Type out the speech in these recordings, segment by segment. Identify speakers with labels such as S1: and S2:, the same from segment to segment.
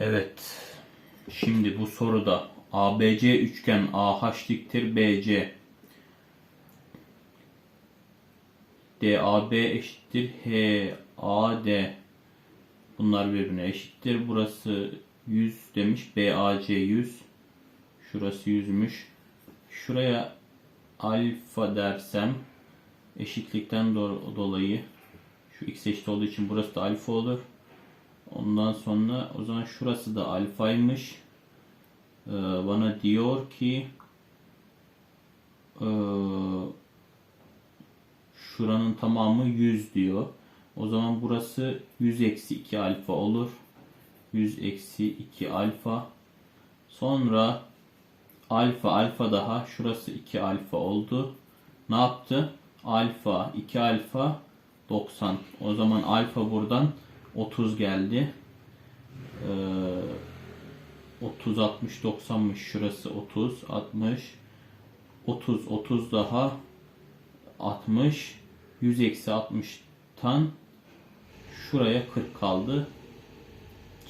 S1: Evet. Şimdi bu soruda ABC üçgen AH diktir BC. DAB eşittir HAD. Bunlar birbirine eşittir. Burası 100 demiş. BAC 100. Şurası 100'müş. Şuraya alfa dersem eşitlikten do- dolayı şu x eşit olduğu için burası da alfa olur. Ondan sonra o zaman şurası da alfaymış. Ee, bana diyor ki ee, şuranın tamamı 100 diyor. O zaman burası 100 eksi 2 alfa olur. 100 eksi 2 alfa. Sonra alfa alfa daha şurası 2 alfa oldu. Ne yaptı? Alfa 2 alfa 90. O zaman alfa buradan 30 geldi. Ee, 30 60 90'mış şurası 30 60 30 30 daha 60 100 eksi 60'tan şuraya 40 kaldı.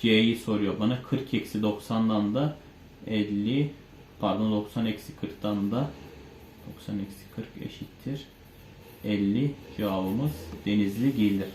S1: C'yi soruyor bana. 40 eksi 90'dan da 50 pardon 90 eksi 40'tan da 90 eksi 40 eşittir 50 cevabımız Denizli gelir.